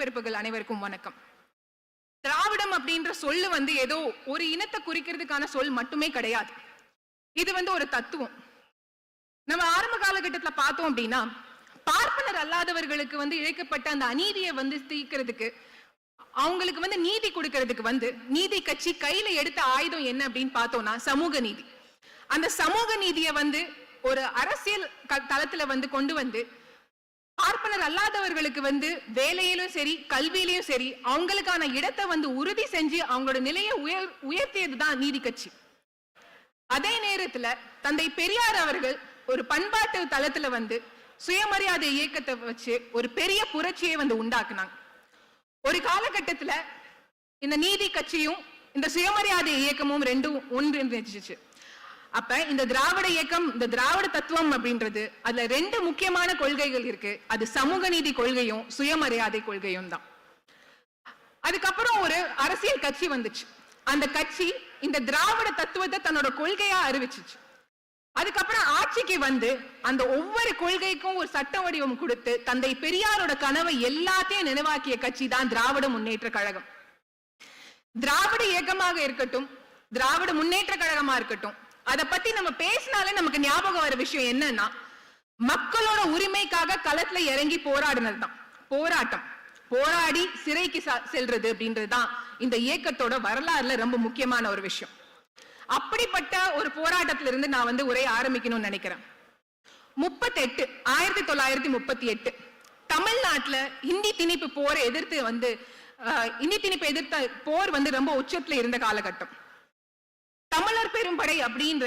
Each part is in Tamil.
உடன்பிறப்புகள் அனைவருக்கும் வணக்கம். திராவிடம் அப்படின்ற சொல்லு வந்து ஏதோ ஒரு இனத்தை குறிக்கிறதுக்கான சொல் மட்டுமே கிடையாது. இது வந்து ஒரு தத்துவம். நம்ம ஆரம்ப காலகட்டத்துல பார்த்தோம் அப்படின்னா பார்ப்பனர் அல்லாதவர்களுக்கு வந்து இழைக்கப்பட்ட அந்த அநீதியை வந்து தீக்கிறதுக்கு அவங்களுக்கு வந்து நீதி கொடுக்கறதுக்கு வந்து நீதி கட்சி கையில எடுத்த ஆயுதம் என்ன அப்படின்னு பார்த்தோம்னா சமூக நீதி. அந்த சமூக நீதியை வந்து ஒரு அரசியல் தளத்துல வந்து கொண்டு வந்து பார்ப்பனர் அல்லாதவர்களுக்கு வந்து வேலையிலும் சரி கல்வியிலும் சரி அவங்களுக்கான இடத்தை வந்து உறுதி செஞ்சு அவங்களோட நிலையை உயர் உயர்த்தியதுதான் நீதி கட்சி. அதே நேரத்துல தந்தை பெரியார் அவர்கள் ஒரு பண்பாட்டு தளத்துல வந்து சுயமரியாதை இயக்கத்தை வச்சு ஒரு பெரிய புரட்சியை வந்து உண்டாக்குனாங்க. ஒரு காலகட்டத்துல இந்த நீதி கட்சியும் இந்த சுயமரியாதை இயக்கமும் ரெண்டும் ஒன்று இருந்துச்சு அப்ப இந்த திராவிட இயக்கம் இந்த திராவிட தத்துவம் அப்படின்றது அதுல ரெண்டு முக்கியமான கொள்கைகள் இருக்கு. அது சமூக நீதி கொள்கையும் சுயமரியாதை கொள்கையும் தான். அதுக்கப்புறம் ஒரு அரசியல் கட்சி வந்துச்சு. அந்த கட்சி இந்த திராவிட தத்துவத்தை தன்னோட கொள்கையா அறிவிச்சுச்சு. அதுக்கப்புறம் ஆட்சிக்கு வந்து அந்த ஒவ்வொரு கொள்கைக்கும் ஒரு சட்ட வடிவம் கொடுத்து தந்தை பெரியாரோட கனவை எல்லாத்தையும் நினைவாக்கிய கட்சி தான் திராவிட முன்னேற்ற கழகம். திராவிட இயக்கமாக இருக்கட்டும் திராவிட முன்னேற்ற கழகமா இருக்கட்டும் அத பத்தி நம்ம பேசினாலே நமக்கு ஞாபகம் வர விஷயம் என்னன்னா மக்களோட உரிமைக்காக களத்துல இறங்கி போராடினதுதான். போராட்டம். போராடி சிறைக்கு செல்றது அப்படின்றதுதான் இந்த இயக்கத்தோட வரலாறுல ரொம்ப முக்கியமான ஒரு விஷயம். அப்படிப்பட்ட ஒரு போராட்டத்துல இருந்து நான் வந்து உரைய ஆரம்பிக்கணும்னு நினைக்கிறேன். முப்பத்தெட்டு ஆயிரத்தி தொள்ளாயிரத்தி முப்பத்தி எட்டு தமிழ்நாட்டுல இந்தி திணிப்பு போரை எதிர்த்து வந்து ஹிந்தி இந்தி திணிப்பு எதிர்த்த போர் வந்து ரொம்ப உச்சத்துல இருந்த காலகட்டம். தமிழர் பெரும்படை அப்படின்ற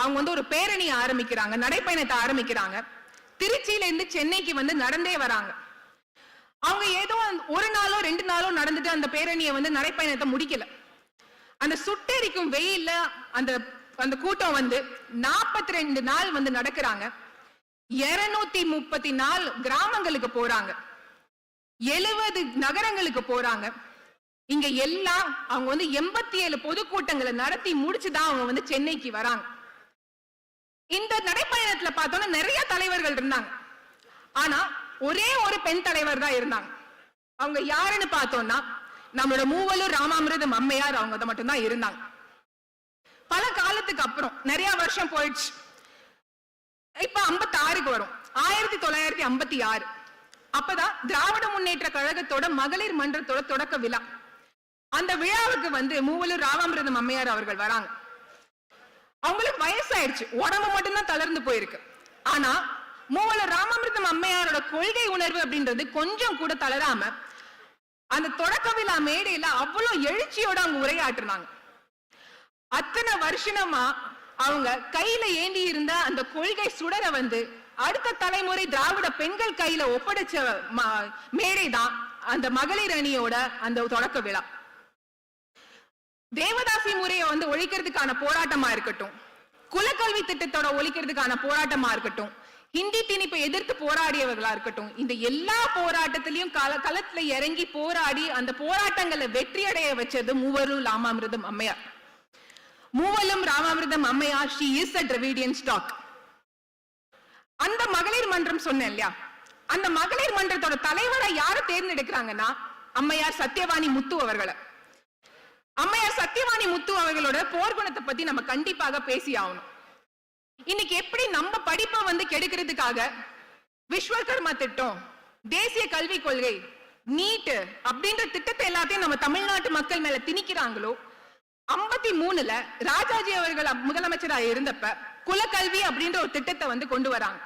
அவங்க வந்து ஒரு பேரணி ஆரம்பிக்கிறாங்க நடைப்பயணத்தை ஆரம்பிக்கிறாங்க. திருச்சியில இருந்து சென்னைக்கு வந்து நடந்தே வராங்க. அவங்க ஏதோ ஒரு நாளோ ரெண்டு நாளோ நடந்துட்டு அந்த பேரணியை வந்து நடைப்பயணத்தை முடிக்கல. அந்த சுட்டெரிக்கும் வெயில்ல அந்த அந்த கூட்டம் வந்து நாற்பத்தி ரெண்டு நாள் வந்து நடக்கிறாங்க. இருநூத்தி முப்பத்தி நாலு கிராமங்களுக்கு போறாங்க. எழுபது நகரங்களுக்கு போறாங்க. இங்க எல்லாம் அவங்க வந்து எண்பத்தி ஏழு பொதுக்கூட்டங்களை நடத்தி முடிச்சுதான் அவங்க வந்து சென்னைக்கு வராங்க. இந்த நடைப்பயணத்துல பார்த்தோம்னா நிறைய தலைவர்கள் இருந்தாங்க. ஆனா ஒரே ஒரு பெண் தலைவர் தான் இருந்தாங்க. அவங்க யாருன்னு பார்த்தோம்னா நம்மளோட மூவலூர் ராமாமிரதம் அம்மையார் அவங்க மட்டும்தான் இருந்தாங்க. பல காலத்துக்கு அப்புறம் நிறைய வருஷம் போயிடுச்சு. இப்ப 56 ஆறுக்கு வரும். ஆயிரத்தி தொள்ளாயிரத்தி ஐம்பத்தி ஆறு. அப்பதான் திராவிட முன்னேற்ற கழகத்தோட மகளிர் மன்றத்தோட தொடக்க விழா. அந்த விழாவுக்கு வந்து மூவலூர் ராமாமிரதம் அம்மையார் அவர்கள் வராங்க. அவங்களுக்கு வயசாயிடுச்சு. உடம்பு மட்டும்தான் தளர்ந்து போயிருக்கு. ஆனா மூவலூர் ராமாமிரதம் அம்மையாரோட கொள்கை உணர்வு அப்படின்றது கொஞ்சம் கூட தளராம அந்த தொடக்க விழா மேடையில அவ்வளவு எழுச்சியோட அவங்க உரையாற்றுனாங்க. அத்தனை வருஷமா அவங்க கையில ஏந்தி இருந்த அந்த கொள்கை சுடரை வந்து அடுத்த தலைமுறை திராவிட பெண்கள் கையில ஒப்படைச்ச மேடை தான் அந்த மகளிர் அணியோட அந்த தொடக்க விழா. தேவதாசி முறையை வந்து ஒழிக்கிறதுக்கான போராட்டமா இருக்கட்டும். குலக்கல்வி திட்டத்தோட ஒழிக்கிறதுக்கான போராட்டமா இருக்கட்டும். ஹிந்தி திணிப்பை எதிர்த்து போராடியவர்களா இருக்கட்டும். இந்த எல்லா போராட்டத்திலையும் கல களத்துல இறங்கி போராடி அந்த போராட்டங்களை வெற்றி அடைய வச்சது மூவரும் ராமாமிர்தம் அம்மையார். மூவலும் ராமாமிர்தம் அம்மையார் she is a Dravidian stock அந்த மகளிர் மன்றம் சொன்னேன் இல்லையா? அந்த மகளிர் மன்றத்தோட தலைவரை யாரை தேர்ந்தெடுக்கிறாங்கன்னா அம்மையார் சத்யவாணி முத்து அவர்களை. அம்மையார் சத்தியவாணி முத்து அவர்களோட போர்க்குணத்தை பத்தி நம்ம கண்டிப்பாக பேசி ஆகணும் இன்னைக்கு எப்படி நம்ம படிப்பை வந்து கெடுக்கிறதுக்காக விஸ்வகர்மா திட்டம் தேசிய கல்விக் கொள்கை நீட் அப்படின்ற திட்டத்தை எல்லாத்தையும் நம்ம தமிழ்நாட்டு மக்கள் மேல திணிக்கிறாங்களோ ஐம்பத்தி மூணுல ராஜாஜி அவர்கள் அப்~ முதலமைச்சரா இருந்தப்ப குலக்கல்வி அப்படின்ற ஒரு திட்டத்தை வந்து கொண்டு வராங்க.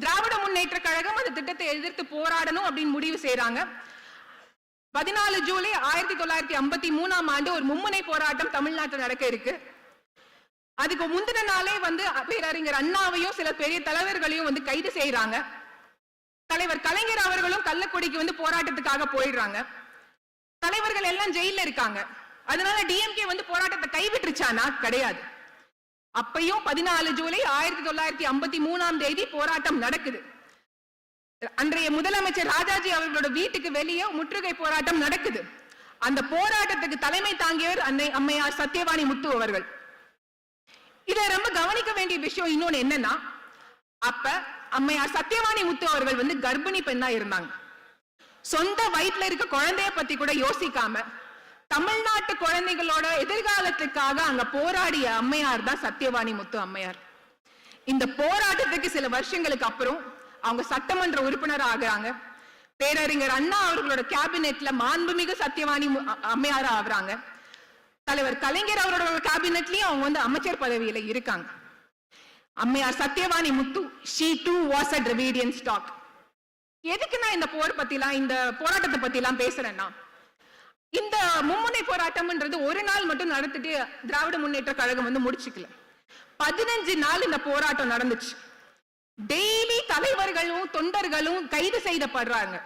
திராவிட முன்னேற்ற கழகம் அந்த திட்டத்தை எதிர்த்து போராடணும் அப்படின்னு முடிவு செய்யறாங்க பதினாலு ஜூலை ஆயிரத்தி தொள்ளாயிரத்தி ஐம்பத்தி மூணாம் ஆண்டு ஒரு மும்முனை போராட்டம் தமிழ்நாட்டில் நடக்க இருக்கு. அதுக்கு முந்தின நாளே வந்து பேரறிஞர் அண்ணாவையும் சில பெரிய தலைவர்களையும் வந்து கைது செய்யறாங்க தலைவர் கலைஞர் அவர்களும் கள்ளக்குடிக்கு வந்து போராட்டத்துக்காக போயிடுறாங்க. தலைவர்கள் எல்லாம் ஜெயில இருக்காங்க. அதனால டிஎம்கே வந்து போராட்டத்தை கைவிட்டுருச்சானா? கிடையாது. அப்பையும் பதினாலு ஜூலை ஆயிரத்தி தொள்ளாயிரத்தி ஐம்பத்தி மூணாம் தேதி போராட்டம் நடக்குது. அன்றைய முதலமைச்சர் ராஜாஜி அவர்களோட வீட்டுக்கு வெளியே முற்றுகை போராட்டம் நடக்குது. அந்த போராட்டத்துக்கு தலைமை தாங்கியவர் அன்னை அம்மையார் சத்தியவாணி முத்து அவர்கள். இதை ரொம்ப கவனிக்க வேண்டிய விஷயம் இன்னொன்னு என்னன்னா அப்ப அம்மையார் சத்தியவாணி முத்து அவர்கள் வந்து கர்ப்பிணி பெண்ணா இருந்தாங்க. சொந்த வயிற்றுல இருக்க குழந்தைய பத்தி கூட யோசிக்காம தமிழ்நாட்டு குழந்தைகளோட எதிர்காலத்துக்காக அங்க போராடிய அம்மையார் தான் சத்யவாணி முத்து அம்மையார். இந்த போராட்டத்துக்கு சில வருஷங்களுக்கு அப்புறம் அவங்க சட்டமன்ற உறுப்பினர் ஆகுறாங்க பேரறிஞர் அண்ணா அவர்களோட கேபினெட்ல மாண்புமிகு சத்தியவாணி மு- ஆகுறாங்க. தலைவர் கலைஞர் அவரோட கேபினெட்லயும் அவங்க வந்து அமைச்சர் பதவியில இருக்காங்க. அம்மையார் Sathiyavani Muthu she too was a Dravidian stock எதுக்கு நான் இந்த போர் பத்திலாம் இந்த போராட்டத்தை பத்திலாம் பேசுறேன்னா? இந்த மும்முனை போராட்டம்ன்றது ஒரு நாள் மட்டும் நடத்திட்டு திராவிட முன்னேற்ற கழகம் வந்து முடிச்சுக்கல. பதினஞ்சு நாள் இந்த போராட்டம் நடந்துச்சு. டெய்லி தலைவர்களும் தொண்டர்களும் கைது செய்யப்படுறாங்க.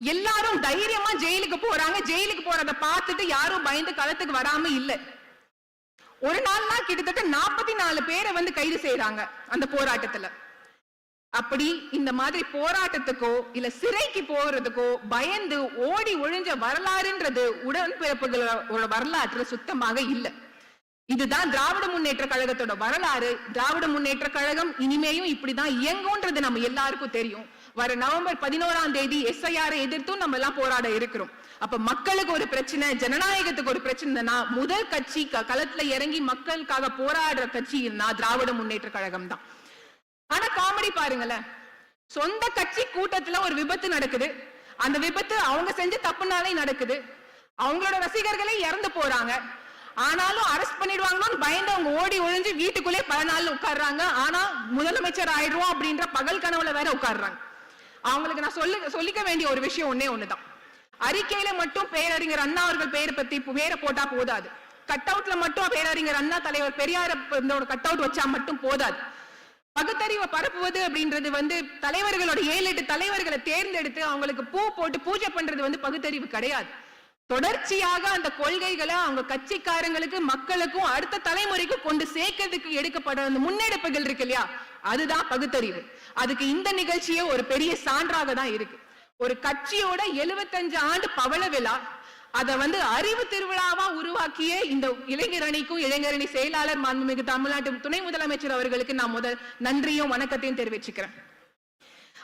எல்லாரும் தைரியமா ஜெயிலுக்கு போறாங்க. ஜெயிலுக்கு போறத பார்த்துட்டு யாரும் பயந்து களத்துக்கு வராம இல்ல. ஒரு நாள்னா கிட்டத்தட்ட நாற்பத்தி நாலு பேரை வந்து கைது செய்யறாங்க அந்த போராட்டத்துல. அப்படி இந்த மாதிரி போராட்டத்துக்கோ இல்ல சிறைக்கு போறதுக்கோ பயந்து ஓடி ஒழிஞ்ச வரலாறுன்றது உடன்பிறப்புகளோட வரலாற்றுல சுத்தமாக இல்ல. இதுதான் திராவிட முன்னேற்ற கழகத்தோட வரலாறு. திராவிட முன்னேற்ற கழகம் இனிமேயும் இப்படிதான் இயங்கும்ன்றது நம்ம எல்லாருக்கும் தெரியும். வர நவம்பர் பதினோராம் தேதி எஸ்ஐஆரை எதிர்த்தும் நம்ம எல்லாம் போராட இருக்கிறோம். அப்ப மக்களுக்கு ஒரு பிரச்சனை ஜனநாயகத்துக்கு ஒரு பிரச்சனைனா முதல் கட்சி க- களத்துல இறங்கி மக்களுக்காக போராடுற கட்சின்னா திராவிட முன்னேற்ற கழகம் தான். ஆனா காமெடி பாருங்களேன். சொந்த கட்சி கூட்டத்துல ஒரு விபத்து நடக்குது. அந்த விபத்து அவங்க செஞ்ச தப்புனாலே நடக்குது. அவங்களோட ரசிகர்களே இறந்து போறாங்க. ஆனாலும் அரெஸ்ட் பண்ணிடுவாங்களோன்னு பயந்து அவங்க ஓடி ஒழிஞ்சு வீட்டுக்குள்ளே பல நாள் உட்காடுறாங்க ஆனா முதலமைச்சர் ஆயிடுவோம் அப்படின்ற பகல் கனவுல வேற உட்காடுறாங்க அவங்களுக்கு நான் சொல்லு சொல்லிக்க வேண்டிய ஒரு விஷயம் ஒண்ணே ஒண்ணுதான். அறிக்கையில மட்டும் பேரறிஞர் அண்ணா அவர்கள் பேரை பத்தி பேரை போட்டா போதாது. கட் அவுட்ல மட்டும் பேரறிஞர் அண்ணா தலைவர் பெரியார கட் அவுட் வச்சா மட்டும் போதாது. பகுத்தறிவை பரப்புவது அப்படின்றது வந்து தலைவர்களோட ஏழு எட்டு தலைவர்களை தேர்ந்தெடுத்து அவங்களுக்கு பூ போட்டு பூஜை பண்றது வந்து பகுத்தறிவு கிடையாது. தொடர்ச்சியாக அந்த கொள்கைகளை அவங்க கட்சிக்காரங்களுக்கு மக்களுக்கும் அடுத்த தலைமுறைக்கும் கொண்டு சேர்க்கறதுக்கு எடுக்கப்பட அந்த முன்னெடுப்புகள் இருக்கு இல்லையா? அதுதான் பகுத்தறிவு. அதுக்கு இந்த நிகழ்ச்சியே ஒரு பெரிய சான்றாக தான் இருக்கு. ஒரு கட்சியோட 75 ஆண்டு பவள விழா அத வந்து அறிவு திருவிழாவா உருவாக்கிய இந்த இளைஞர் அணிக்கும் செயலாளர் மாண்புமிகு தமிழ்நாட்டு துணை முதலமைச்சர் அவர்களுக்கு நான் முதல் நன்றியும் வணக்கத்தையும் தெரிவிச்சுக்கிறேன்.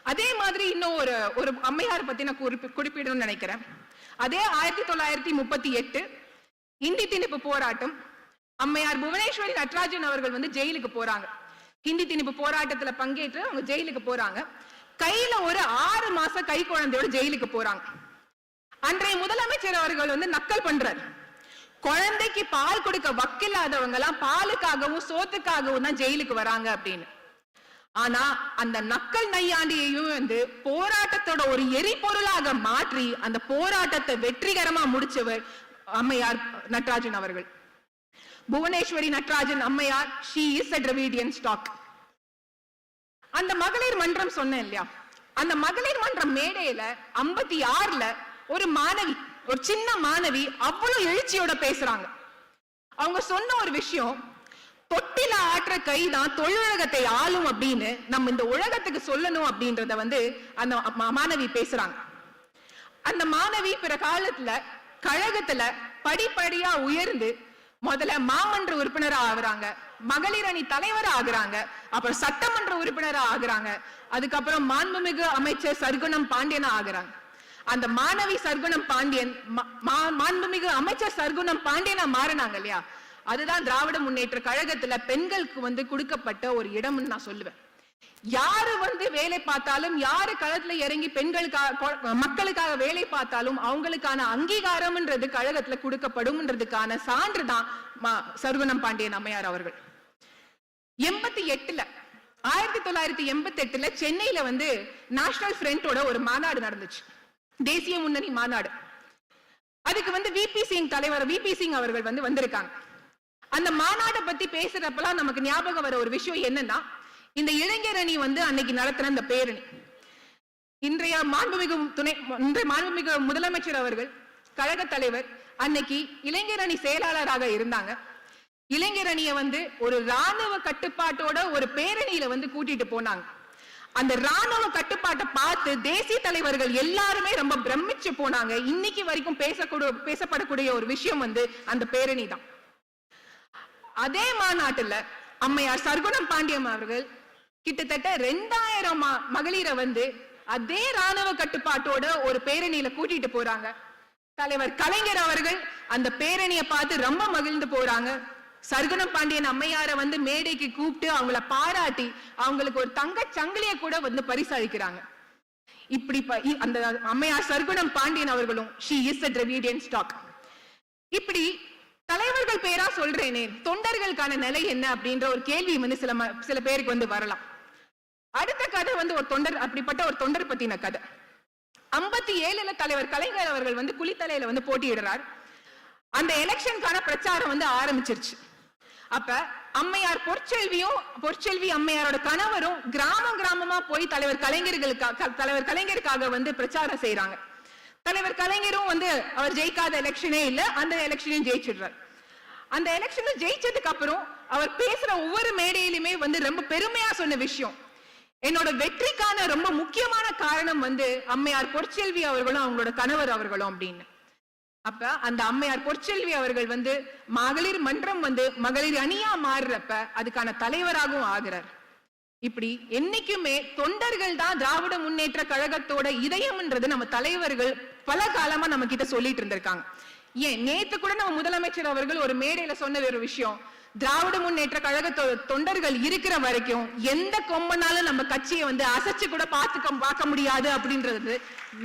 அதே மாதிரி இன்னும் ஒரு ஒரு அம்மையார் பத்தி நான் குறிப்பிடணும்னு நினைக்கிறேன். அதே ஆயிரத்தி தொள்ளாயிரத்தி முப்பத்தி எட்டு இந்தி திணிப்பு போராட்டம். அம்மையார் புவனேஸ்வரி நட்ராஜன் அவர்கள் வந்து ஜெயிலுக்கு போறாங்க. ஹிந்தி திணிப்பு போராட்டத்துல பங்கேற்று அவங்க ஜெயிலுக்கு போறாங்க. கையில ஒரு ஆறு மாச கை குழந்தையோட ஜெயிலுக்கு போறாங்க. அன்றைய முதலமைச்சர் அவர்கள் வந்து நக்கல் பண்றாரு. குழந்தைக்கு பால் கொடுக்க வக்கில்லாதவங்க எல்லாம் பாலுக்காகவும் சோத்துக்காகவும் தான் ஜெயிலுக்கு வராங்க அப்படின்னு. ஆனா அந்த நக்கல் நையாண்டியையும் வந்து போராட்டத்தோட ஒரு எரிபொருளாக மாற்றி அந்த போராட்டத்தை வெற்றிகரமா முடிச்சவர் அம்மையார் நட்ராஜன் அவர்கள். புவனேஸ்வரி நட்ராஜன் அம்மையார் she is a Dravidian stock அந்த மகளிர் மன்றம் சொன்னேன் இல்லையா? அந்த மகளிர் மன்றம் மேடையில ஐம்பத்தி ஆறுல ஒரு மாணவி ஒரு சின்ன மாணவி அவ்வளவு எழுச்சியோட பேசுறாங்க. அவங்க சொன்ன ஒரு விஷயம் தொட்டில ஆற்ற கைதான் தொழிலகத்தை ஆளும் அப்படின்னு நம்ம இந்த உலகத்துக்கு சொல்லணும் அப்படின்றத வந்து அந்த மா- மாணவி பேசுறாங்க. அந்த மாணவி பிற காலத்துல கழகத்துல படிப்படியா உயர்ந்து முதல்ல மாமன்ற உறுப்பினரா ஆகுறாங்க. மகளிர் அணி தலைவர் ஆகுறாங்க. அப்புறம் சட்டமன்ற உறுப்பினரா ஆகுறாங்க. அதுக்கப்புறம் மாண்புமிகு அமைச்சர் சர்க்குணம் பாண்டியனா ஆகுறாங்க. அந்த மாணவி சர்க்குணம் பாண்டியன் மா- மா- மாண்புமிகு அமைச்சர் சர்க்குணம் பாண்டியனா மாறினாங்க இல்லையா? அதுதான் திராவிட முன்னேற்ற கழகத்துல பெண்களுக்கு வந்து கொடுக்கப்பட்ட ஒரு இடம்னு நான் சொல்லுவேன். யாரு வந்து வேலை பார்த்தாலும் யாரு களத்துல இறங்கி பெண்களுக்காக மக்களுக்காக வேலை பார்த்தாலும் அவங்களுக்கான அங்கீகாரம்ன்றது கழகத்துல கொடுக்கப்படும்ன்றதுக்கான சான்று தான் சர்வனம் பாண்டியன் அம்மையார் அவர்கள். எண்பத்தி எட்டுல ஆயிரத்தி தொள்ளாயிரத்தி எண்பத்தி எட்டுல சென்னையில வந்து நேஷனல் ஃப்ரண்டோட ஒரு மாநாடு நடந்துச்சு. தேசிய முன்னணி மாநாடு. அதுக்கு வந்து விபி சிங் தலைவர் விபி சிங் அவர்கள் வந்து வந்திருக்காங்க. அந்த மாநாட்டை பத்தி பேசுறப்பெல்லாம் நமக்கு ஞாபகம் வர ஒரு விஷயம் என்னன்னா இந்த இளைஞர் அணி வந்து அன்னைக்கு நடத்தின அந்த பேரணி. இன்றைய மாண்புமிகு துணை இன்றைய மாண்புமிகு முதலமைச்சர் அவர்கள் கழக தலைவர் அன்னைக்கு இளைஞர் அணி செயலாளராக இருந்தாங்க. இளைஞர் அணியை வந்து ஒரு ராணுவ கட்டுப்பாட்டோட ஒரு பேரணியில வந்து கூட்டிட்டு போனாங்க. அந்த ராணுவ கட்டுப்பாட்டை பார்த்து தேசிய தலைவர்கள் எல்லாருமே ரொம்ப பிரமிச்சு போனாங்க. இன்னைக்கு வரைக்கும் பேசக்கூட பேசப்படக்கூடிய ஒரு விஷயம் வந்து அந்த பேரணி தான் அதே மாநாட்டுல அம்மையார் சர்க்குணம் பாண்டியம் அவர்கள் கிட்டத்தட்ட ரெண்டாயிரம் மகளிரை வந்து அதே ராணுவ கட்டுப்பாட்டோட ஒரு பேரணியில கூட்டிட்டு போறாங்க. தலைவர் கலைஞர் அவர்கள் அந்த பேரணியை பார்த்து ரொம்ப மகிழ்ந்து போறாங்க. சர்க்குணம் பாண்டியன் அம்மையார வந்து மேடைக்கு கூப்பிட்டு அவங்கள பாராட்டி அவங்களுக்கு ஒரு தங்க சங்கிலிய கூட வந்து பரிசளிக்கிறாங்க. இப்படி அந்த அம்மையார் சர்க்குணம் பாண்டியன் அவர்களும் she is a Dravidian stock இப்படி தலைவர்கள் பேரா சொல்றேனே தொண்டர்களுக்கான நிலை என்ன அப்படின்ற ஒரு கேள்வி வந்து சில ம- சில பேருக்கு வந்து வரலாம். அடுத்த கதை வந்து ஒரு தொண்டர் அப்படிப்பட்ட ஒரு தொண்டர் பத்தின கதை. ஐம்பத்தி ஏழுல தலைவர் கலைஞர் அவர்கள் வந்து குளித்தலையில வந்து போட்டியிடுறார். அந்த எலெக்ஷனுக்கான பிரச்சாரம் வந்து ஆரம்பிச்சிருச்சு. அப்ப அம்மையார் பொற்செல்வியும் பொற்செல்வி அம்மையாரோட கணவரும் கிராமம் கிராமமா போய் தலைவர் கலைஞர்களுக்காக தலைவர் கலைஞருக்காக வந்து பிரச்சாரம் செய்யறாங்க தலைவர் கலைஞரும் வந்து அவர் ஜெயிக்காத எலெக்ஷனே இல்ல அந்த எலெக்ஷனையும் ஜெயிச்சிடுறார். அந்த எலெக்ஷன்ல ஜெயிச்சதுக்கு அப்புறம் அவர் பேசுற ஒவ்வொரு மேடையிலுமே வந்து ரொம்ப பெருமையா சொன்ன விஷயம். என்னோட வெற்றிக்கான ரொம்ப முக்கியமான காரணம் வந்து அம்மையார் பொற்செல்வி அவர்களும் அவங்களோட கணவர் அவர்களும் அப்படின்னு. அப்ப அந்த அம்மையார் பொற்செல்வி அவர்கள் வந்து மகளிர் மன்றம் வந்து மகளிர் அணியா மாறுறப்ப அதுக்கான தலைவராகவும் ஆகிறார். இப்படி என்னைக்குமே தொண்டர்கள் தான் திராவிட முன்னேற்ற கழகத்தோட இதயம்ன்றது நம்ம தலைவர்கள் பல காலமா நம்ம கிட்ட சொல்லிட்டு இருந்திருக்காங்க. ஏன் நேத்து கூட நம்ம முதலமைச்சர் அவர்கள் ஒரு மேடையில சொன்ன ஒரு விஷயம். திராவிட முன்னேற்ற கழக தொண்டர்கள் இருக்கிற வரைக்கும் எந்த கொம்பனாலும் நம்ம கட்சியை வந்து அசைச்சு கூட பார்த்துக்க பார்க்க முடியாது அப்படின்றது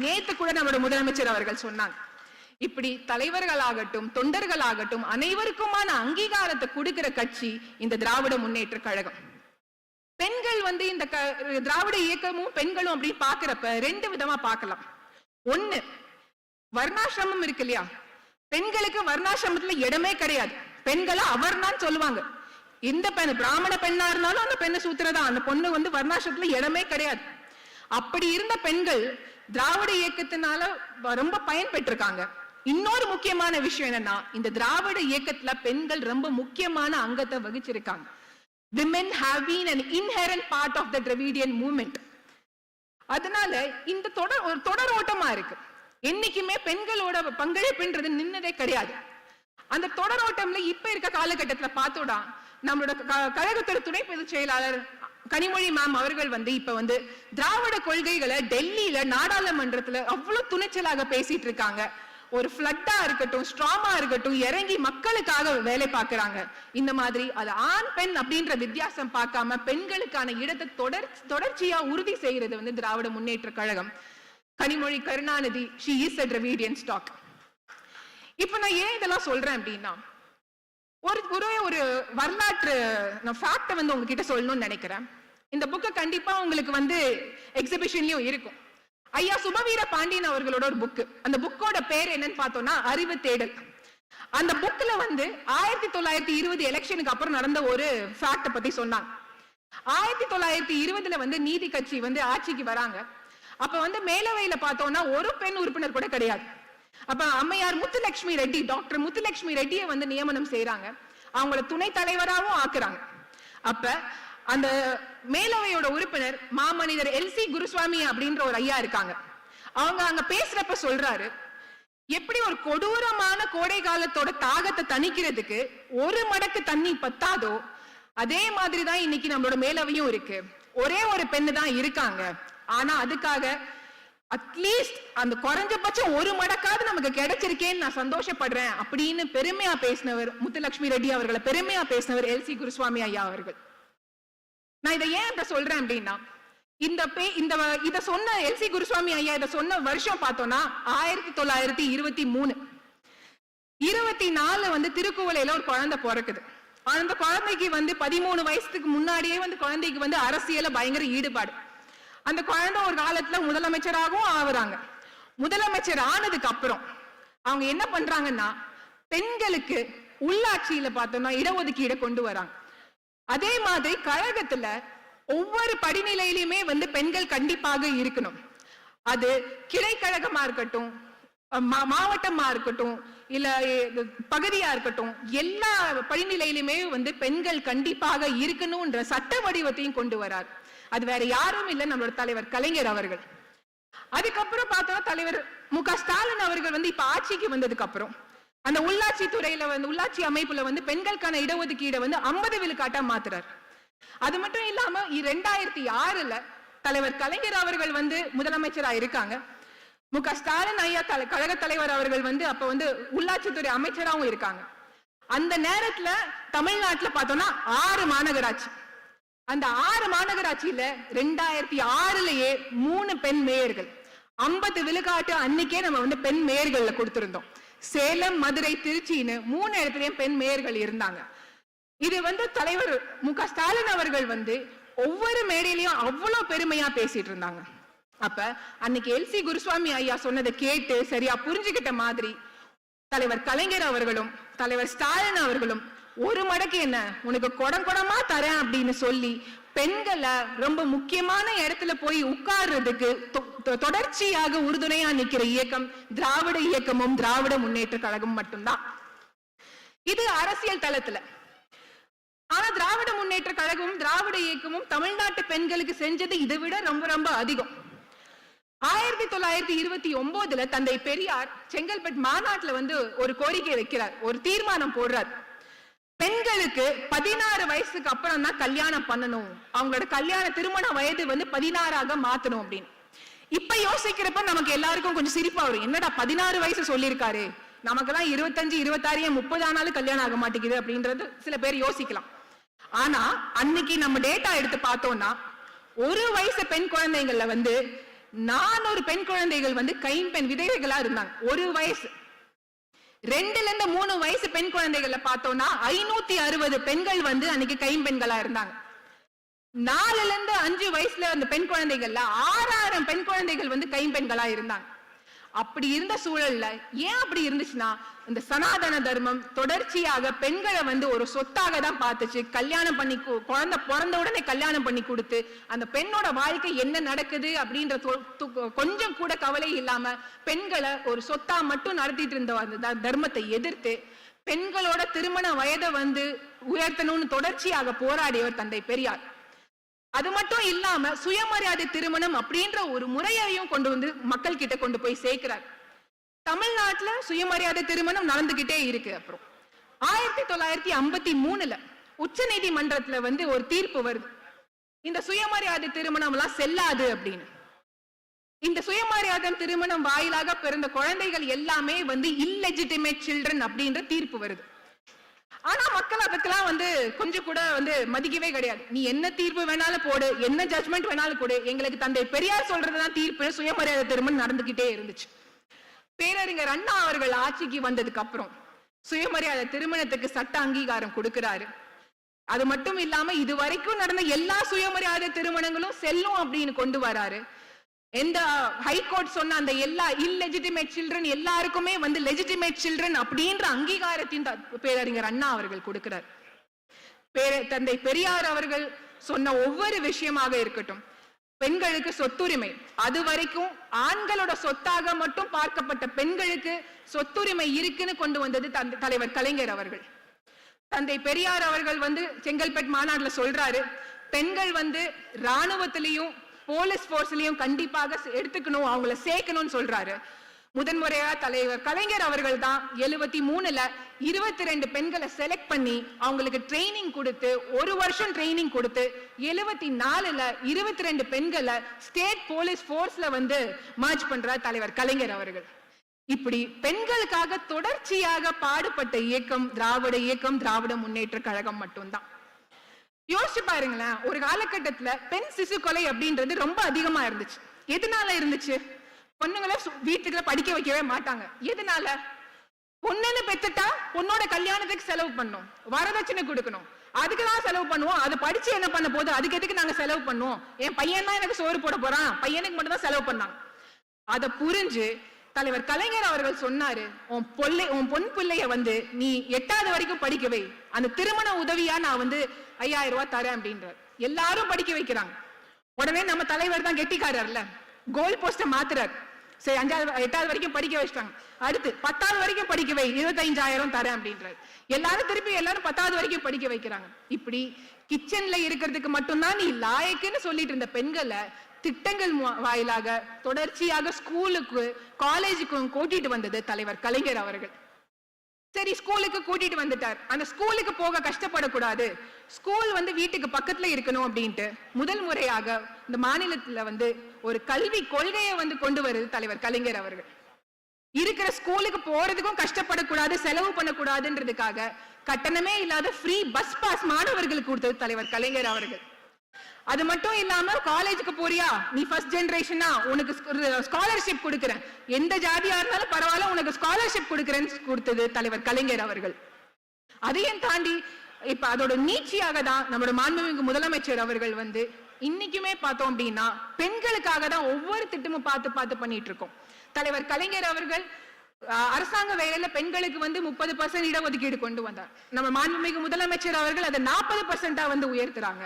நேத்து கூட நம்மளோட முதலமைச்சர் அவர்கள் சொன்னாங்க. இப்படி தலைவர்களாகட்டும் தொண்டர்களாகட்டும் அனைவருக்குமான அங்கீகாரத்தை கொடுக்கிற கட்சி இந்த திராவிட முன்னேற்ற கழகம். பெண்கள் வந்து இந்த திராவிட இயக்கமும் பெண்களும் அப்படின்னு பாக்குறப்ப ரெண்டு விதமா பார்க்கலாம். ஒண்ணு வர்ணாசிரமம் இருக்கு இல்லையா பெண்களுக்கு வர்ணாசிரமத்துல இடமே கிடையாது. பெண்களை அவர்னான்னு சொல்லுவாங்க. எந்த பெண் பிராமண பெண்ணா இருந்தாலும் அந்த பெண்ணை சூத்திரதா அந்த பொண்ணு வந்து வர்ணாசிரமத்துல இடமே கிடையாது. அப்படி இருந்த பெண்கள் திராவிட இயக்கத்தினால ரொம்ப ரொம்ப பயன்பெற்றிருக்காங்க. இன்னொரு முக்கியமான விஷயம் என்னன்னா இந்த திராவிட இயக்கத்துல பெண்கள் ரொம்ப முக்கியமான அங்கத்தை வகிச்சிருக்காங்க. Women have been an inherent part of the Dravidian movement அதனால இந்த தொடர் ஒரு தொடர் ஓட்டமா இருக்கு. என்னைக்குமே பெண்களோட பங்களிப்புன்றது நின்னதே கிடையாது. அந்த தொடரோட்டம்ல இப்ப இருக்க காலகட்டத்துல பார்த்தோடா நம்மளோட க- கழகத்தோட துணை பொதுச் செயலாளர் கனிமொழி மேம் அவர்கள் வந்து இப்ப வந்து திராவிட கொள்கைகளை டெல்லியில நாடாளுமன்றத்துல அவ்வளவு துணிச்சலாக பேசிட்டு இருக்காங்க. ஒரு ஃப்ளட்டா இருக்கட்டும் ஸ்ட்ராமா இருக்கட்டும் இறங்கி மக்களுக்காக வேலை பார்க்கறாங்க. இந்த மாதிரி அது ஆண் பெண் அப்படின்ற வித்தியாசம் பார்க்காம பெண்களுக்கான இடத்தை தொடர் தொடர்ச்சியா உறுதி செய்யறது வந்து Dravida Munnetra Kazhagam. Kanimozhi Karunanidhi she is a Dravidian stock இப்ப நான் ஏன் இதெல்லாம் சொல்றேன் அப்படின்னா ஒரு ஒரு ஒரு வரலாற்று ஃபேக்டை வந்து உங்ககிட்ட சொல்லணும்னு நினைக்கிறேன். இந்த புக்கை கண்டிப்பா உங்களுக்கு வந்து எக்ஸிபிஷன்லயும் இருக்கும். ஐயா சுபவீர பாண்டியன் அவர்களோட ஒரு புக்கு அந்த புக்கோட பேர் என்னன்னு பார்த்தோம்னா அறிவு தேடல். அந்த புக்ல வந்து ஆயிரத்தி தொள்ளாயிரத்தி இருபது எலெக்ஷனுக்கு அப்புறம் நடந்த ஒரு ஃபேக்ட பத்தி சொன்னாங்க. ஆயிரத்தி தொள்ளாயிரத்தி இருபதுல வந்து நீதி கட்சி வந்து ஆட்சிக்கு வராங்க. அப்ப வந்து மேலவையில பார்த்தோம்னா ஒரு பெண் உறுப்பினர் கூட கிடையாது. அப்ப அம்மையார் முத்துலட்சுமி ரெட்டி டாக்டர் முத்துலட்சுமி ரெட்டியை வந்து நியமனம் செய்யறாங்க அவங்கள துணை தலைவராகவும் ஆக்குறாங்க. அப்ப அந்த மேலவையோட உறுப்பினர் மாமனிதர் எல்சி குருசுவாமி அப்படின்ற ஒரு ஐயா இருக்காங்க. அவங்க அங்க பேசுறப்ப சொல்றாரு எப்படி ஒரு கொடூரமான கோடை காலத்தோட தாகத்தை தணிக்கிறதுக்கு ஒரு மடக்கு தண்ணி பத்தாதோ அதே மாதிரி தான் இன்னைக்கு நம்மளோட மேலவையும் இருக்கு. ஒரே ஒரு பெண்ணு தான் இருக்காங்க. ஆனா அதுக்காக அட்லீஸ்ட் அந்த குறைஞ்சபட்சம் ஒரு மடக்காவது நமக்கு கிடைச்சிருக்கேன்னு நான் சந்தோஷப்படுறேன் அப்படின்னு பெருமையா பேசினவர் முத்துலட்சுமி ரெட்டி அவர்களை பெருமையா பேசினவர் எல்சி குருசுவாமி ஐயா அவர்கள். நான் இதை ஏன் இப்ப சொல்றேன் அப்படின்னா இந்த பே இந்த இத சொன்ன எல் சி குருசுவாமி ஐயா இத சொன்ன வருஷம் பார்த்தோம்னா ஆயிரத்தி தொள்ளாயிரத்தி இருபத்தி மூணு. இருபத்தி நாலு வந்து திருக்குவளையில ஒரு குழந்தை பிறக்குது. அந்த குழந்தைக்கு வந்து பதிமூணு வயசுக்கு முன்னாடியே வந்து குழந்தைக்கு வந்து அரசியல பயங்கர ஈடுபாடு. அந்த குழந்தை ஒரு காலத்துல முதலமைச்சராகவும் ஆகுறாங்க. முதலமைச்சர் ஆனதுக்கு அப்புறம் அவங்க என்ன பண்றாங்கன்னா பெண்களுக்கு உள்ளாட்சியில பார்த்தோம்னா இடஒதுக்கீடை கொண்டு வராங்க. அதே மாதிரி கழகத்துல ஒவ்வொரு படிநிலையிலுமே வந்து பெண்கள் கண்டிப்பாக இருக்கணும். அது கிளை கழகமா இருக்கட்டும் மா- மாவட்டமா இருக்கட்டும் இல்ல பகுதியா இருக்கட்டும் எல்லா படிநிலையிலுமே வந்து பெண்கள் கண்டிப்பாக இருக்கணும்ன்ற சட்ட வடிவத்தையும் கொண்டு வரார். அது வேற யாரும் இல்லை நம்மளோட தலைவர் கலைஞர் அவர்கள். அதுக்கப்புறம் பார்த்தோம்னா தலைவர் மு க ஸ்டாலின் அவர்கள் வந்து இப்ப ஆட்சிக்கு வந்ததுக்கு அப்புறம். அந்த உள்ளாட்சி துறையில வந்து உள்ளாட்சி அமைப்புல வந்து பெண்களுக்கான இடஒதுக்கீடை வந்து ஐம்பது விழுக்காட்டா மாத்துறாரு. அது மட்டும் இல்லாம இரண்டாயிரத்தி ரெண்டாயிரத்தி ஆறுல தலைவர் கலைஞர் அவர்கள் வந்து முதலமைச்சரா இருக்காங்க. மு க. ஸ்டாலின் ஐயா தலை கழக தலைவர் அவர்கள் வந்து அப்ப வந்து உள்ளாட்சித்துறை அமைச்சராகவும் இருக்காங்க. அந்த நேரத்துல தமிழ்நாட்டுல பார்த்தோம்னா ஆறு மாநகராட்சி. அந்த ஆறு மாநகராட்சியில ரெண்டாயிரத்தி ஆறுலயே மூணு பெண் மேயர்கள். ஐம்பது விழுக்காட்டு அன்னைக்கே நம்ம வந்து பெண் மேயர்கள்ல கொடுத்திருந்தோம். சேலம் மதுரை திருச்சின்னு மூணு இடத்துலயும் பெண் மேயர்கள் இருந்தாங்க. இது வந்து தலைவர் மு க. ஸ்டாலின் அவர்கள் வந்து ஒவ்வொரு மேடையிலையும் அவ்வளவு பெருமையா பேசிட்டு இருந்தாங்க. அப்ப அன்னைக்கு எல்சி குருசுவாமி ஐயா சொன்னதை கேட்டு சரியா புரிஞ்சுகிட்ட மாதிரி தலைவர் கலைஞர் அவர்களும் தலைவர் ஸ்டாலின் அவர்களும் ஒரு மடக்கு என்ன உனக்கு குடம் குடமா தரேன் அப்படின்னு சொல்லி பெண்களை ரொம்ப முக்கியமான இடத்துல போய் உட்கார்றதுக்கு தொ- தொ- தொடர்ச்சியாக உறுதுணையா நிக்கிற இயக்கம் திராவிட இயக்கமும் திராவிட முன்னேற்ற கழகம் மட்டும்தான். இது அரசியல் தளத்துல. ஆனா திராவிட முன்னேற்ற கழகமும் திராவிட இயக்கமும் தமிழ்நாட்டு பெண்களுக்கு செஞ்சது இதை விட ரொம்ப ரொம்ப அதிகம். ஆயிரத்தி தொள்ளாயிரத்தி இருபத்தி ஒன்பதுல தந்தை பெரியார் செங்கல்பட்டு மாநாட்டுல வந்து ஒரு கோரிக்கை வைக்கிறார். ஒரு தீர்மானம் போடுறார். பெண்களுக்கு பதினாறு வயசுக்கு அப்புறம் தான் கல்யாணம் பண்ணணும். அவங்களோட கல்யாண திருமண வயது வந்து பதினாறாக மாத்தணும் அப்படின்னு. இப்ப யோசிக்கிறப்ப நமக்கு எல்லாருக்கும் கொஞ்சம் சிரிப்பா வரும். என்னடா பதினாறு வயசு சொல்லியிருக்காரு. நமக்கெல்லாம் இருபத்தஞ்சு இருபத்தாறு ஏன் முப்பது ஆனாலும் கல்யாணம் ஆக மாட்டேங்குது அப்படின்றது சில பேர் யோசிக்கலாம். ஆனா அன்னைக்கு நம்ம டேட்டா எடுத்து பார்த்தோம்னா ஒரு வயசு பெண் குழந்தைங்கள வந்து நானூறு பெண் குழந்தைகள் வந்து கைம்பெண் விதவைகளா இருந்தாங்க. ஒரு வயசு. ரெண்டுல இருந்து மூணு வயசு பெண் குழந்தைகளை பார்த்தோம்னா ஐநூத்தி அறுபது பெண்கள் வந்து அன்னைக்கு கைம்பெண்களா இருந்தாங்க. நாலுல இருந்து அஞ்சு வயசுல அந்த பெண் குழந்தைகள்ல ஆறாயிரம் பெண் குழந்தைகள் வந்து கைம்பெண்களா இருந்தாங்க. அப்படி இருந்த சூழல்ல ஏன் அப்படி இருந்துச்சுன்னா இந்த சனாதன தர்மம் தொடர்ச்சியாக பெண்களை வந்து ஒரு சொத்தாக தான் பார்த்துச்சு. கல்யாணம் பண்ணி குழந்தை பிறந்த உடனே கல்யாணம் பண்ணி கொடுத்து அந்த பெண்ணோட வாழ்க்கை என்ன நடக்குது அப்படின்ற தொ- கொஞ்சம் கூட கவலை இல்லாம பெண்களை ஒரு சொத்தா மட்டும் நடத்திட்டு இருந்த அந்த தர்மத்தை எதிர்த்து பெண்களோட திருமண வயதை வந்து உயர்த்தணும்னு தொடர்ச்சியாக போராடியவர் தந்தை பெரியார். அது மட்டும் இல்லாம சுயமரியாதை திருமணம் அப்படின்ற ஒரு முறையையும் கொண்டு வந்து மக்கள் கிட்ட கொண்டு போய் சேர்க்கிறார். தமிழ்நாட்டுல சுயமரியாதை திருமணம் நடந்துகிட்டே இருக்கு அப்புறம். ஆயிரத்தி தொள்ளாயிரத்தி ஐம்பத்தி மூணுல உச்ச நீதிமன்றத்துல வந்து ஒரு தீர்ப்பு வருது. இந்த சுயமரியாதை திருமணம் எல்லாம் செல்லாது அப்படின்னு. இந்த சுயமரியாதை திருமணம் வாயிலாக பிறந்த குழந்தைகள் எல்லாமே வந்து இல்லெஜிட்டிமேட் சில்ட்ரன் அப்படின்ற தீர்ப்பு வருது. ஆனா மக்கள் அதுக்கெல்லாம் வந்து கொஞ்சம் கூட வந்து மதிக்கவே கிடையாது. நீ என்ன தீர்ப்பு வேணாலும் போடு என்ன ஜட்மெண்ட் வேணாலும் கொடு எங்களுக்கு தந்தை பெரியார் சொல்றதுதான் தீர்ப்பு சுயமரியாதை திருமணம் நடந்துகிட்டே இருந்துச்சு. பேரறிஞர் அண்ணா அவர்கள் ஆட்சிக்கு வந்ததுக்கு அப்புறம் சுயமரியாதை திருமணத்துக்கு சட்ட அங்கீகாரம் கொடுக்கிறாரு. அது மட்டும் இல்லாம இது வரைக்கும் நடந்த எல்லா சுயமரியாதை திருமணங்களும் செல்லும் அப்படின்னு கொண்டு வராரு. எந்த ஹைகோர்ட் சொன்ன அந்த எல்லா இல்லெஜிட்டிமேட் சில்ட்ரன் எல்லாருக்குமே வந்து லெஜிட்டிமேட் சில்ட்ரன் அப்படின்ற அங்கீகாரத்தின் த- பேரறிஞர் அண்ணா அவர்கள் கொடுக்கிறார். பேர தந்தை பெரியார் அவர்கள் சொன்ன ஒவ்வொரு விஷயமாக இருக்கட்டும். பெண்களுக்கு சொத்துரிமை. அது வரைக்கும் ஆண்களோட சொத்தாக மட்டும் பார்க்கப்பட்ட பெண்களுக்கு சொத்துரிமை இருக்குன்னு கொண்டு வந்தது தலைவர் கலைஞர் அவர்கள். தந்தை பெரியார் அவர்கள் வந்து செங்கல்பட்டு மாநாட்டுல சொல்றாரு. பெண்கள் வந்து இராணுவத்திலையும் போலீஸ் போர்ஸ்லயும் கண்டிப்பாக எடுத்துக்கணும் அவங்கள சேர்க்கணும்னு சொல்றாரு. முதன்முறையா தலைவர் கலைஞர் அவர்கள் தான் எழுபத்தி மூணுல இருபத்தி ரெண்டு பெண்களை செலக்ட் பண்ணி அவங்களுக்கு ட்ரைனிங் கொடுத்து ஒரு வருஷம் ட்ரைனிங் கொடுத்து எழுபத்தி நாலுல இருபத்தி ரெண்டு பெண்களை ஸ்டேட் போலீஸ் போர்ஸ்ல வந்து மர்ஜ் பண்றார் தலைவர் கலைஞர் அவர்கள். இப்படி பெண்களுக்காக தொடர்ச்சியாக பாடுபட்ட இயக்கம் திராவிட இயக்கம் திராவிட முன்னேற்ற கழகம் மட்டும்தான். யோசிச்சு பாருங்களேன் ஒரு காலகட்டத்துல பெண் சிசு கொலை அப்படின்றது ரொம்ப அதிகமா இருந்துச்சு. எதனால இருந்துச்சு? பொண்ணுங்களை வீட்டுக்குள்ள படிக்க வைக்கவே மாட்டாங்க. எதனால? பொண்ணுன்னு பெத்துட்டா பொண்ணோட கல்யாணத்துக்கு செலவு பண்ணும். வரதட்சணை கொடுக்கணும். அதுக்கு தான் செலவு பண்ணுவோம். அது படிச்சு என்ன பண்ண போகுது? அதுக்கு எதுக்கு நாங்க செலவு பண்ணுவோம்? என் பையன் தான் எனக்கு சோறு போட போறான். பையனுக்கு மட்டும் தான் செலவு பண்ணாங்க. அதை புரிஞ்சு தலைவர் கலைஞர் அவர்கள் சொன்னாரு உன் பொல்லை உன் பொன் பிள்ளைய வந்து நீ எட்டாவது வரைக்கும் படிக்க வை. அந்த திருமண உதவியா நான் வந்து ஐயாயிரம் ரூபாய் தரேன் அப்படின்றார். எல்லாரும் படிக்க வைக்கிறாங்க. உடனே நம்ம தலைவர் தான் கெட்டிக்காரர்ல. கோல் போஸ்ட மாத்துறார். சரி அஞ்சாவது எட்டாவது வரைக்கும் படிக்க வச்சிட்டாங்க. அடுத்து பத்தாவது வரைக்கும் படிக்க வை. இருபத்தைஞ்சாயிரம் தரேன் அப்படின்றார். எல்லாரும் திருப்பி எல்லாரும் பத்தாவது வரைக்கும் படிக்க வைக்கிறாங்க. இப்படி கிச்சன்ல இருக்கிறதுக்கு மட்டும்தான் நீ லாயக்குன்னு சொல்லிட்டு இருந்த பெண்களை திட்டங்கள் வாயிலாக தொடர்ச்சியாக ஸ்கூலுக்கு காலேஜுக்கும் கூட்டிட்டு வந்தது தலைவர் கலைஞர் அவர்கள். சரி ஸ்கூலுக்கு கூட்டிட்டு வந்துட்டார். அந்த ஸ்கூலுக்கு போக கஷ்டப்படக்கூடாது. ஸ்கூல் வந்து வீட்டுக்கு பக்கத்துல இருக்கணும் அப்படின்ட்டு முதல் முறையாக இந்த மாநிலத்துல வந்து ஒரு கல்வி கொள்கையை வந்து கொண்டு வருது தலைவர் கலைஞர் அவர்கள். இருக்கிற ஸ்கூலுக்கு போறதுக்கும் கஷ்டப்படக்கூடாது செலவு பண்ணக்கூடாதுன்றதுக்காக கட்டணமே இல்லாத ஃப்ரீ பஸ் பாஸ் மாணவர்களுக்கு கொடுத்தது தலைவர் கலைஞர் அவர்கள். அது மட்டும் இல்லாம காலேஜுக்கு போறியா? நீ ஃபர்ஸ்ட் ஜென்ரேஷனா உனக்கு ஸ்காலர்ஷிப் கொடுக்கறேன். எந்த ஜாதியா இருந்தாலும் பரவாயில்ல உனக்கு ஸ்காலர்ஷிப் கொடுக்கறேன்னு கொடுத்தது தலைவர் கலைஞர் அவர்கள். அதையும் தாண்டி இப்ப அதோட நீட்சியாக தான் நம்மளோட மாண்புமிகு முதலமைச்சர் அவர்கள் வந்து இன்னைக்குமே பார்த்தோம் அப்படின்னா பெண்களுக்காக தான் ஒவ்வொரு திட்டமும் பார்த்து பார்த்து பண்ணிட்டு இருக்கோம். தலைவர் கலைஞர் அவர்கள் அரசாங்க வேலையில பெண்களுக்கு வந்து முப்பது பர்சன்ட் இடஒதுக்கீடு கொண்டு வந்தார். நம்ம மாண்புமிகு முதலமைச்சர் அவர்கள் அதை நாற்பது பர்சன்டா வந்து உயர்த்துறாங்க.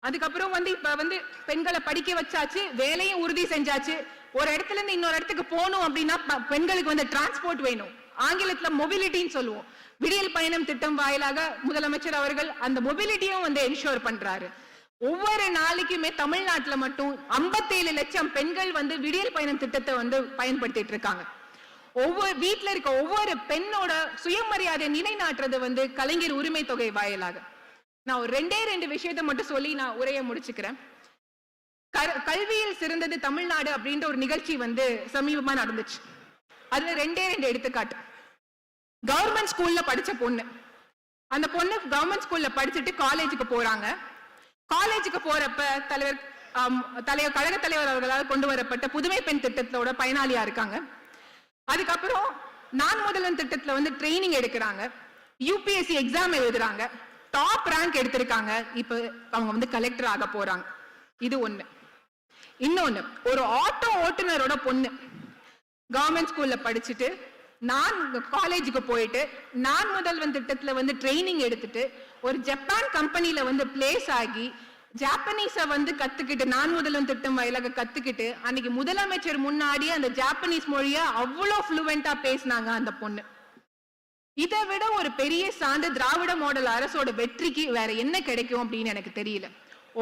அதுக்கப்புறம் வந்து இப்ப வந்து பெண்களை படிக்க வச்சாச்சு வேலையும் உறுதி செஞ்சாச்சு. ஒரு இடத்துல இருந்து இன்னொரு இடத்துக்கு போகணும் அப்படின்னா ப- பெண்களுக்கு வந்து டிரான்ஸ்போர்ட் வேணும். ஆங்கிலத்துல மொபிலிட்டின்னு சொல்லுவோம். விடியல் பயணம் திட்டம் வாயிலாக முதலமைச்சர் அவர்கள் அந்த மொபிலிட்டியும் வந்து என்ஷோர் பண்றாரு. ஒவ்வொரு நாளைக்குமே தமிழ்நாட்டுல மட்டும் 57 லட்சம் பெண்கள் வந்து விடியல் பயணம் திட்டத்தை வந்து பயன்படுத்திட்டு இருக்காங்க. ஒவ்வொரு வீட்ல இருக்க ஒவ்வொரு பெண்ணோட சுயமரியாதை நிலைநாட்டுறது வந்து கலைஞர் உரிமை தொகை வாயிலாக. நான் ஒரு ரெண்டே ரெண்டு விஷயத்தை மட்டும் சொல்லி நான் உரையை முடிச்சுக்கிறேன். கல்வியில் சிறந்தது தமிழ்நாடு அப்படின்ற ஒரு நிகழ்ச்சி வந்து சமீபமா நடந்துச்சு. அதுல ரெண்டே ரெண்டு எடுத்துக்காட்டு. கவர்மெண்ட் ஸ்கூல்ல படிச்ச பொண்ணு. அந்த பொண்ணு கவர்மெண்ட் ஸ்கூல்ல படிச்சுட்டு காலேஜுக்கு போறாங்க. காலேஜுக்கு போறப்ப தலைவர் தலைவர் கழக தலைவர் அவர்களால் கொண்டு வரப்பட்ட புதுமை பெண் திட்டத்தோட பயனாளியா இருக்காங்க. அதுக்கப்புறம் நான் முதல்வன் திட்டத்துல வந்து ட்ரைனிங் எடுக்கிறாங்க. யூபிஎஸ்சி எக்ஸாம் எழுதுறாங்க. டாப் ரேங்க் எடுத்திருக்காங்க. இப்ப அவங்க வந்து கலெக்டர் ஆக போறாங்க. இது ஒண்ணு. இன்னொன்னு ஒரு ஆட்டோ ஓட்டுநரோட பொண்ணு. கவர்மெண்ட் ஸ்கூல்ல படிச்சுட்டு நான் காலேஜுக்கு போயிட்டு நான் முதல்வன் திட்டத்துல வந்து ட்ரைனிங் எடுத்துட்டு ஒரு ஜப்பான் கம்பெனில வந்து பிளேஸ் ஆகி ஜாப்பனீஸை வந்து கத்துக்கிட்டு நான் முதல்வன் திட்டம் வாயிலாக கத்துக்கிட்டு அன்னைக்கு முதலமைச்சர் முன்னாடியே அந்த ஜாப்பனீஸ் மொழியை அவ்வளோ ஃப்ளூவெண்டா பேசினாங்க அந்த பொண்ணு. இதை விட ஒரு பெரிய சான்று திராவிட மாடல் அரசோட வெற்றிக்கு வேற என்ன கிடைக்கும் அப்படின்னு எனக்கு தெரியல.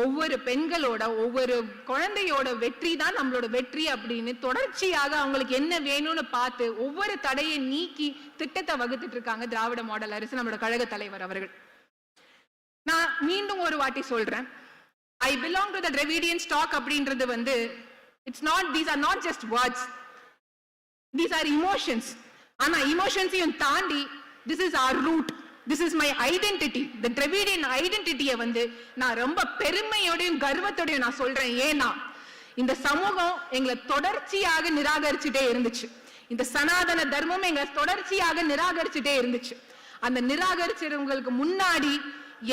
ஒவ்வொரு பெண்களோட ஒவ்வொரு குழந்தையோட வெற்றி தான் நம்மளோட வெற்றி அப்படின்னு தொடர்ச்சியாக அவங்களுக்கு என்ன வேணும்னு பார்த்து ஒவ்வொரு தடையை நீக்கி திட்டத்தை வகுத்துட்டு இருக்காங்க திராவிட மாடல் அரசு நம்மளோட கழக தலைவர் அவர்கள். நான் மீண்டும் ஒரு வாட்டி சொல்றேன். I belong to the Dravidian stock அப்படின்றது வந்து it's not these are not just words these are emotions ஆனா இமோஷன்ஸையும் தாண்டி this is our root this is my identity the Dravidian ஐடென்டிட்டியை வந்து நான் ரொம்ப பெருமையோடையும் கர்வத்தோடையும் நான் சொல்றேன். ஏன்னா இந்த சமூகம் எங்களை தொடர்ச்சியாக நிராகரிச்சுட்டே இருந்துச்சு. இந்த சனாதன தர்மம் எங்களை தொடர்ச்சியாக நிராகரிச்சுட்டே இருந்துச்சு. அந்த நிராகரிச்சவங்களுக்கு முன்னாடி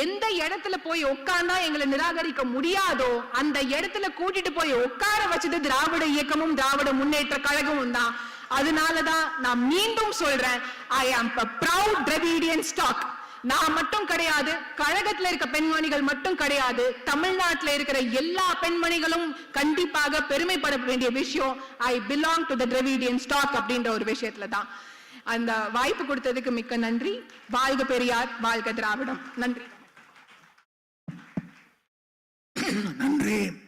எந்த இடத்துல போய் உட்கார்ந்தா எங்களை நிராகரிக்க முடியாதோ அந்த இடத்துல கூட்டிட்டு போய் உட்கார வச்சது திராவிட இயக்கமும் திராவிட முன்னேற்ற கழகமும் தான். அதனாலதான் நான் மீண்டும் சொல்றேன் ஐ ஆம் ப்ரவுட் திராவிடியன் ஸ்டாக் நான் மட்டும் கிடையாது கழகத்துல இருக்க பெண்மணிகள் மட்டும் கிடையாது தமிழ்நாட்டில் இருக்கிற எல்லா பெண்மணிகளும் கண்டிப்பாக பெருமைப்பட வேண்டிய விஷயம் I belong to the Dravidian stock அப்படின்ற ஒரு விஷயத்துல தான் அந்த வாய்ப்பு கொடுத்ததுக்கு மிக்க நன்றி. வாழ்க பெரியார் வாழ்க திராவிடம். நன்றி. நன்றி.